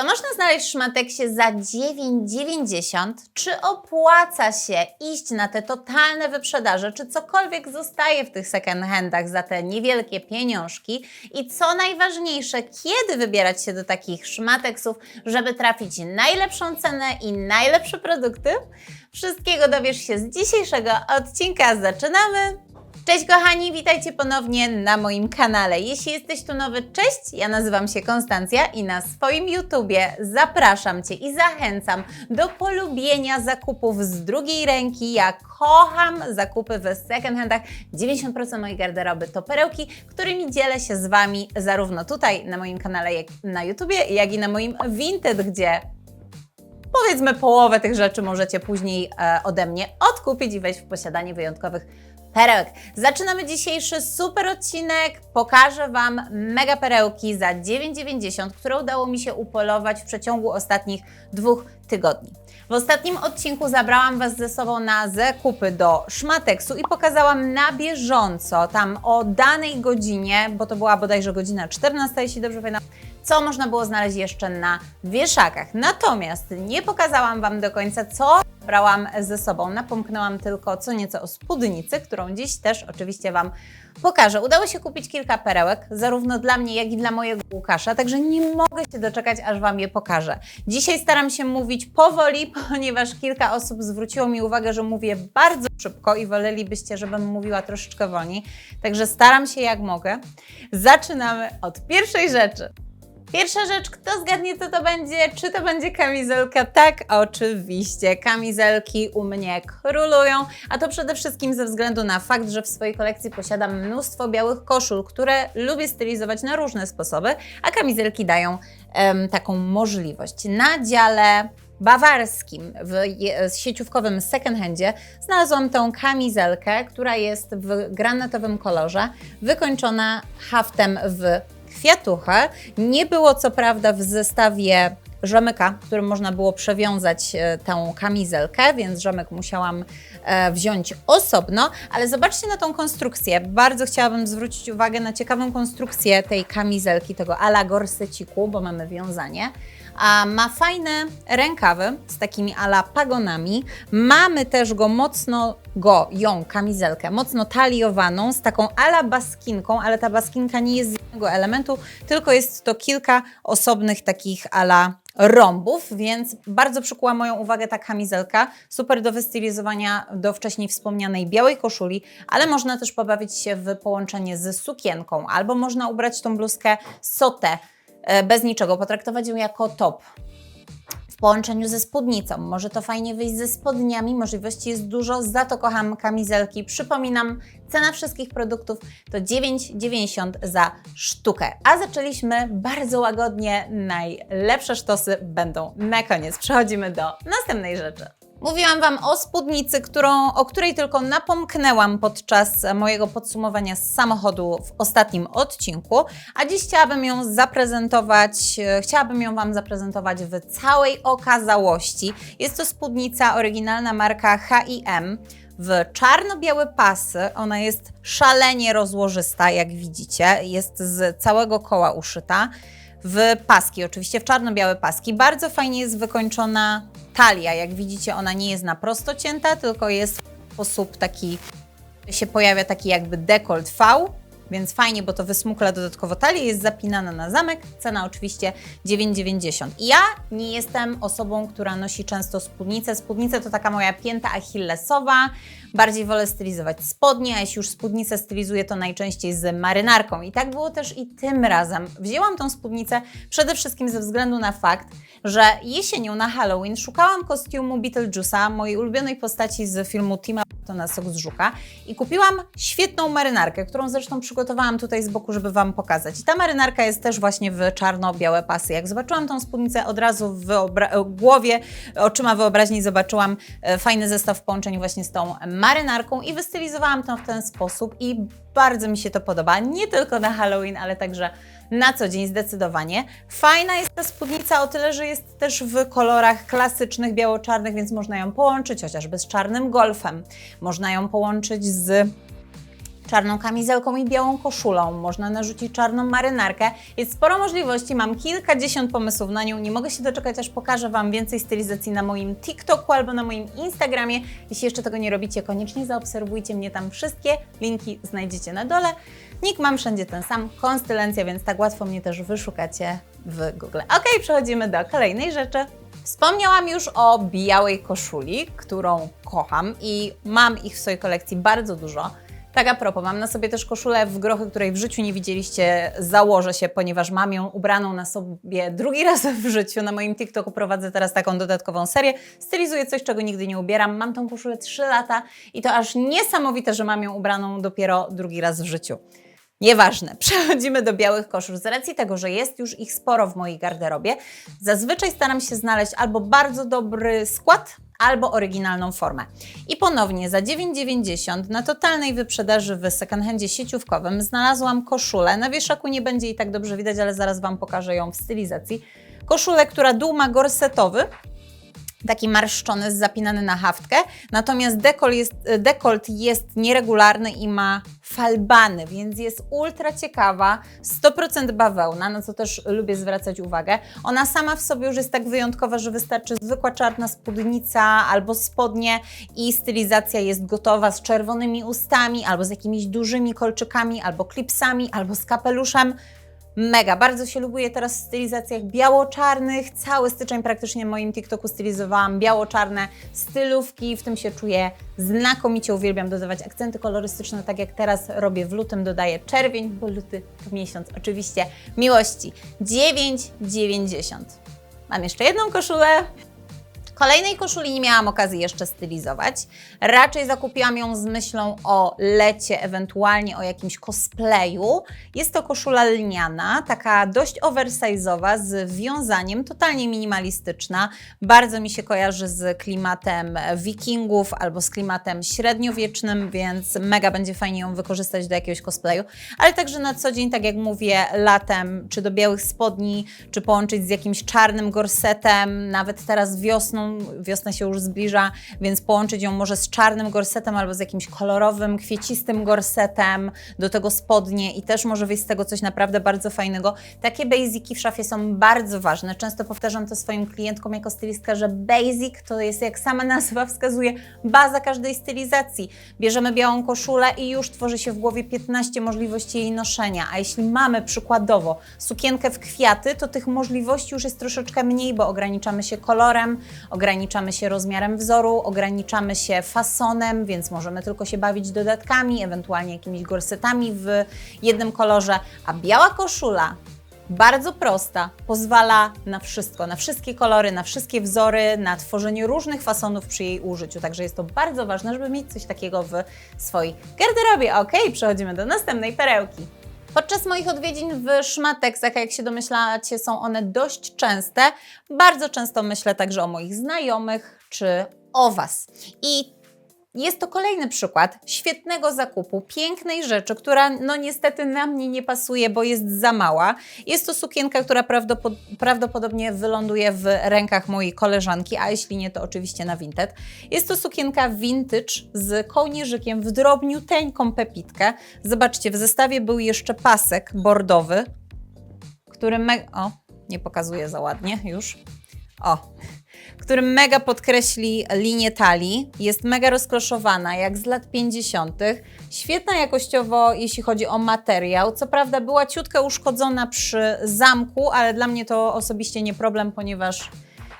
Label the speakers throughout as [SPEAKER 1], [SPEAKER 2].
[SPEAKER 1] Co można znaleźć w Szmateksie za 9,90? Czy opłaca się iść na te totalne wyprzedaże? Czy cokolwiek zostaje w tych second handach za te niewielkie pieniążki? I co najważniejsze, kiedy wybierać się do takich szmateksów, żeby trafić najlepszą cenę i najlepsze produkty? Wszystkiego dowiesz się z dzisiejszego odcinka. Zaczynamy! Cześć kochani, witajcie ponownie na moim kanale. Jeśli jesteś tu nowy, cześć, ja nazywam się Konstancja i na swoim YouTubie zapraszam Cię i zachęcam do polubienia zakupów z drugiej ręki. Ja kocham zakupy w second handach. 90% mojej garderoby to perełki, którymi dzielę się z Wami zarówno tutaj na moim kanale jak na YouTubie, jak i na moim Vinted, gdzie powiedzmy połowę tych rzeczy możecie później e, ode mnie odkupić i wejść w posiadanie wyjątkowych perełek. Zaczynamy dzisiejszy super odcinek. Pokażę Wam mega perełki za 9,90, które udało mi się upolować w przeciągu ostatnich dwóch tygodni. W ostatnim odcinku zabrałam Was ze sobą na zakupy do Szmateksu i pokazałam na bieżąco, tam o danej godzinie, bo to była bodajże godzina 14, jeśli dobrze pamiętam, co można było znaleźć jeszcze na wieszakach. Natomiast nie pokazałam Wam do końca, co brałam ze sobą. Napomknęłam tylko co nieco o spódnicy, którą dziś też oczywiście Wam pokażę. Udało się kupić kilka perełek, zarówno dla mnie, jak i dla mojego Łukasza, także nie mogę się doczekać, aż Wam je pokażę. Dzisiaj staram się mówić powoli, ponieważ kilka osób zwróciło mi uwagę, że mówię bardzo szybko i wolelibyście, żebym mówiła troszeczkę wolniej. Także staram się jak mogę. Zaczynamy od pierwszej rzeczy. Pierwsza rzecz, kto zgadnie, co to będzie? Czy to będzie kamizelka? Tak, oczywiście. Kamizelki u mnie królują, a to przede wszystkim ze względu na fakt, że w swojej kolekcji posiadam mnóstwo białych koszul, które lubię stylizować na różne sposoby, a kamizelki dają em, taką możliwość. Na dziale bawarskim, w sieciówkowym second handzie znalazłam tą kamizelkę, która jest w granatowym kolorze, wykończona haftem w kwiatuchę. Nie było co prawda w zestawie rzemyka, którym można było przewiązać e, tę kamizelkę, więc rzemyk musiałam e, wziąć osobno, ale zobaczcie na tą konstrukcję. Bardzo chciałabym zwrócić uwagę na ciekawą konstrukcję tej kamizelki, tego ala gorseciku, bo mamy wiązanie. A ma fajne rękawy z takimi ala pagonami. Mamy też go mocno, go, ją, kamizelkę, mocno taliowaną z taką ala baskinką, ale ta baskinka nie jest z jednego elementu, tylko jest to kilka osobnych takich ala rąbów, więc bardzo przykuła moją uwagę ta kamizelka. Super do wystylizowania do wcześniej wspomnianej białej koszuli, ale można też pobawić się w połączenie z sukienką, albo można ubrać tą bluzkę sotę bez niczego, potraktować ją jako top w połączeniu ze spódnicą. Może to fajnie wyjść ze spodniami, możliwości jest dużo, za to kocham kamizelki. Przypominam, cena wszystkich produktów to 9,90 za sztukę. A zaczęliśmy bardzo łagodnie, najlepsze sztosy będą na koniec. Przechodzimy do następnej rzeczy. Mówiłam Wam o spódnicy, którą, o której tylko napomknęłam podczas mojego podsumowania z samochodu w ostatnim odcinku, a dziś chciałabym ją zaprezentować, e, chciałabym ją Wam zaprezentować w całej okazałości. Jest to spódnica, oryginalna marka H&M w czarno-białe pasy. Ona jest szalenie rozłożysta, jak widzicie. Jest z całego koła uszyta. W paski, oczywiście w czarno-białe paski. Bardzo fajnie jest wykończona talia. Jak widzicie, ona nie jest na prosto cięta, tylko jest w sposób taki, się pojawia taki jakby dekolt V. Więc fajnie, bo to wysmukla dodatkowo talię, jest zapinana na zamek. Cena oczywiście 9,90. I ja nie jestem osobą, która nosi często spódnicę. Spódnice to taka moja pięta achillesowa. Bardziej wolę stylizować spodnie, a jeśli już spódnicę stylizuję, to najczęściej z marynarką. I tak było też i tym razem. Wzięłam tą spódnicę przede wszystkim ze względu na fakt, że jesienią na Halloween szukałam kostiumu Beetlejuice'a, mojej ulubionej postaci z filmu Tima Burtona Sok z Żuka i kupiłam świetną marynarkę, którą zresztą przygotowałam tutaj z boku, żeby Wam pokazać. I ta marynarka jest też właśnie w czarno-białe pasy. Jak zobaczyłam tą spódnicę, od razu w wyobra- głowie, oczyma wyobraźni zobaczyłam e, fajny zestaw w połączeniu właśnie z tą marynarką i wystylizowałam to w ten sposób i bardzo mi się to podoba. Nie tylko na Halloween, ale także na co dzień zdecydowanie. Fajna jest ta spódnica o tyle, że jest też w kolorach klasycznych, biało-czarnych, więc można ją połączyć chociażby z czarnym golfem. Można ją połączyć z czarną kamizelką i białą koszulą, można narzucić czarną marynarkę. Jest sporo możliwości, mam kilkadziesiąt pomysłów na nią. Nie mogę się doczekać, aż pokażę Wam więcej stylizacji na moim TikToku albo na moim Instagramie. Jeśli jeszcze tego nie robicie, koniecznie zaobserwujcie mnie tam. Wszystkie linki znajdziecie na dole. Nick mam wszędzie ten sam, konstylencja, więc tak łatwo mnie też wyszukacie w Google. Ok, przechodzimy do kolejnej rzeczy. Wspomniałam już o białej koszuli, którą kocham i mam ich w swojej kolekcji bardzo dużo. Tak a propos, mam na sobie też koszulę w grochy, której w życiu nie widzieliście, założę się, ponieważ mam ją ubraną na sobie drugi raz w życiu. Na moim TikToku prowadzę teraz taką dodatkową serię. Stylizuję coś, czego nigdy nie ubieram. Mam tą koszulę 3 lata i to aż niesamowite, że mam ją ubraną dopiero drugi raz w życiu. Nieważne, przechodzimy do białych koszul. Z racji tego, że jest już ich sporo w mojej garderobie, zazwyczaj staram się znaleźć albo bardzo dobry skład, albo oryginalną formę. I ponownie za 9,90 na totalnej wyprzedaży w secondhandzie sieciówkowym znalazłam koszulę. Na wieszaku nie będzie jej tak dobrze widać, ale zaraz Wam pokażę ją w stylizacji. Koszulę, która dół ma gorsetowy, taki marszczony, zapinany na haftkę, natomiast dekolt jest, dekolt jest nieregularny i ma falbany, więc jest ultra ciekawa, 100% bawełna, na co też lubię zwracać uwagę. Ona sama w sobie już jest tak wyjątkowa, że wystarczy zwykła czarna spódnica albo spodnie i stylizacja jest gotowa z czerwonymi ustami, albo z jakimiś dużymi kolczykami, albo klipsami, albo z kapeluszem. Mega, bardzo się lubuję teraz w stylizacjach biało-czarnych. Cały styczeń praktycznie w moim TikToku stylizowałam biało-czarne stylówki, w tym się czuję znakomicie. Uwielbiam dodawać akcenty kolorystyczne, tak jak teraz robię w lutym, dodaję czerwień, bo luty to miesiąc oczywiście miłości. 9,90. Mam jeszcze jedną koszulę, Kolejnej koszuli nie miałam okazji jeszcze stylizować. Raczej zakupiłam ją z myślą o lecie, ewentualnie o jakimś cosplayu. Jest to koszula lniana, taka dość oversize'owa, z wiązaniem, totalnie minimalistyczna. Bardzo mi się kojarzy z klimatem wikingów albo z klimatem średniowiecznym, więc mega będzie fajnie ją wykorzystać do jakiegoś cosplayu. Ale także na co dzień, tak jak mówię, latem, czy do białych spodni, czy połączyć z jakimś czarnym gorsetem, nawet teraz wiosną wiosna się już zbliża, więc połączyć ją może z czarnym gorsetem albo z jakimś kolorowym, kwiecistym gorsetem, do tego spodnie i też może wyjść z tego coś naprawdę bardzo fajnego. Takie basiki w szafie są bardzo ważne. Często powtarzam to swoim klientkom jako stylistka, że basic to jest, jak sama nazwa wskazuje, baza każdej stylizacji. Bierzemy białą koszulę i już tworzy się w głowie 15 możliwości jej noszenia, a jeśli mamy przykładowo sukienkę w kwiaty, to tych możliwości już jest troszeczkę mniej, bo ograniczamy się kolorem, ograniczamy się rozmiarem wzoru, ograniczamy się fasonem, więc możemy tylko się bawić dodatkami, ewentualnie jakimiś gorsetami w jednym kolorze, a biała koszula bardzo prosta, pozwala na wszystko, na wszystkie kolory, na wszystkie wzory, na tworzenie różnych fasonów przy jej użyciu. Także jest to bardzo ważne, żeby mieć coś takiego w swojej garderobie. Ok, przechodzimy do następnej perełki. Podczas moich odwiedzin w Szmateksach, jak się domyślacie, są one dość częste. Bardzo często myślę także o moich znajomych czy o Was. I jest to kolejny przykład świetnego zakupu, pięknej rzeczy, która no niestety na mnie nie pasuje, bo jest za mała. Jest to sukienka, która prawdopod prawdopodobnie wyląduje w rękach mojej koleżanki, a jeśli nie, to oczywiście na Vinted. Jest to sukienka vintage z kołnierzykiem w drobniuteńką pepitkę. Zobaczcie, w zestawie był jeszcze pasek bordowy, który. O, nie pokazuje za ładnie już. O, który mega podkreśli linię talii. Jest mega rozkloszowana, jak z lat 50. Świetna jakościowo, jeśli chodzi o materiał. Co prawda była ciutkę uszkodzona przy zamku, ale dla mnie to osobiście nie problem, ponieważ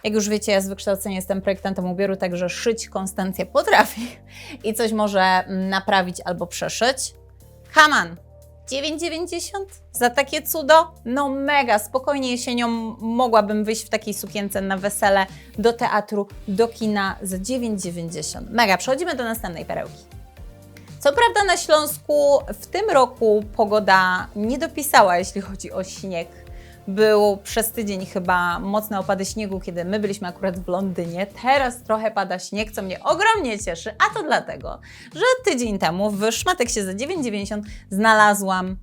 [SPEAKER 1] jak już wiecie, ja z wykształcenia jestem projektantem ubioru, także szyć Konstancja potrafi i coś może naprawić albo przeszyć. Haman! 9,90 za takie cudo? No mega, spokojnie jesienią mogłabym wyjść w takiej sukience na wesele, do teatru, do kina za 9,90. Mega, przechodzimy do następnej perełki. Co prawda na Śląsku w tym roku pogoda nie dopisała, jeśli chodzi o śnieg był przez tydzień chyba mocne opady śniegu, kiedy my byliśmy akurat w Londynie. Teraz trochę pada śnieg, co mnie ogromnie cieszy, a to dlatego, że tydzień temu w Szmateksie za 9,90 znalazłam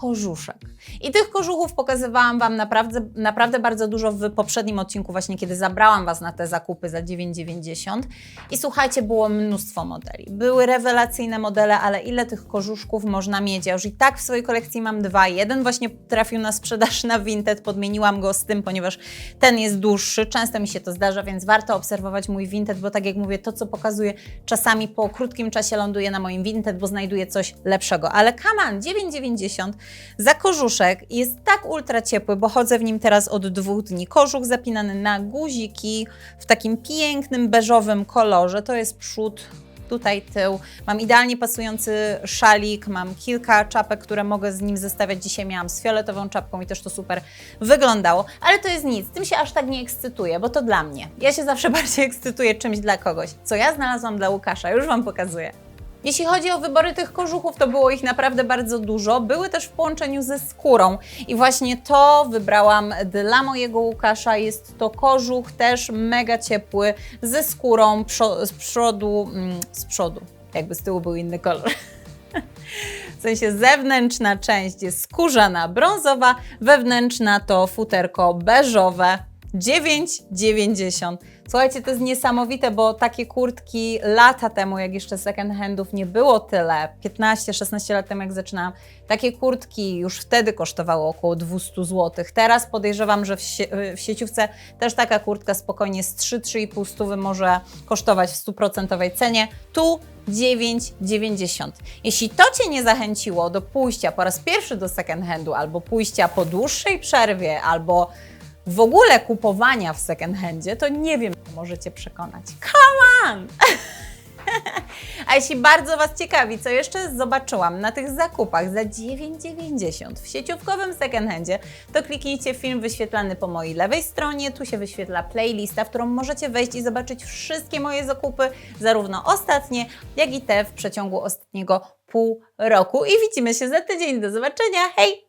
[SPEAKER 1] kożuszek. I tych kożuchów pokazywałam Wam naprawdę, naprawdę bardzo dużo w poprzednim odcinku, właśnie kiedy zabrałam Was na te zakupy za 9,90. I słuchajcie, było mnóstwo modeli. Były rewelacyjne modele, ale ile tych kożuszków można mieć? Ja już i tak w swojej kolekcji mam dwa. Jeden właśnie trafił na sprzedaż na Vinted, podmieniłam go z tym, ponieważ ten jest dłuższy. Często mi się to zdarza, więc warto obserwować mój Vinted, bo tak jak mówię, to co pokazuję, czasami po krótkim czasie ląduje na moim Vinted, bo znajduję coś lepszego. Ale Kaman 9,90 za kożuszek jest tak ultra ciepły, bo chodzę w nim teraz od dwóch dni. Kożuch zapinany na guziki w takim pięknym beżowym kolorze. To jest przód, tutaj tył. Mam idealnie pasujący szalik, mam kilka czapek, które mogę z nim zestawiać. Dzisiaj miałam z fioletową czapką i też to super wyglądało, ale to jest nic. Tym się aż tak nie ekscytuję, bo to dla mnie. Ja się zawsze bardziej ekscytuję czymś dla kogoś. Co ja znalazłam dla Łukasza, już Wam pokazuję. Jeśli chodzi o wybory tych kożuchów, to było ich naprawdę bardzo dużo. Były też w połączeniu ze skórą i właśnie to wybrałam dla mojego Łukasza. Jest to kożuch też mega ciepły, ze skórą z przodu, mm, z przodu, jakby z tyłu był inny kolor. W sensie zewnętrzna część jest skórzana brązowa, wewnętrzna to futerko beżowe. 9,90. Słuchajcie, to jest niesamowite, bo takie kurtki lata temu, jak jeszcze second handów nie było tyle, 15-16 lat temu jak zaczynałam, takie kurtki już wtedy kosztowały około 200 zł. Teraz podejrzewam, że w, sie- w sieciówce też taka kurtka spokojnie z 3-3,5 stówy może kosztować w 100% cenie. Tu 9,90. Jeśli to Cię nie zachęciło do pójścia po raz pierwszy do second handu, albo pójścia po dłuższej przerwie, albo w ogóle kupowania w second handzie, to nie wiem, możecie przekonać. Come on! A jeśli bardzo Was ciekawi, co jeszcze zobaczyłam na tych zakupach za 9,90 w sieciówkowym second handzie, to kliknijcie film wyświetlany po mojej lewej stronie. Tu się wyświetla playlista, w którą możecie wejść i zobaczyć wszystkie moje zakupy, zarówno ostatnie, jak i te w przeciągu ostatniego pół roku. I widzimy się za tydzień. Do zobaczenia. Hej!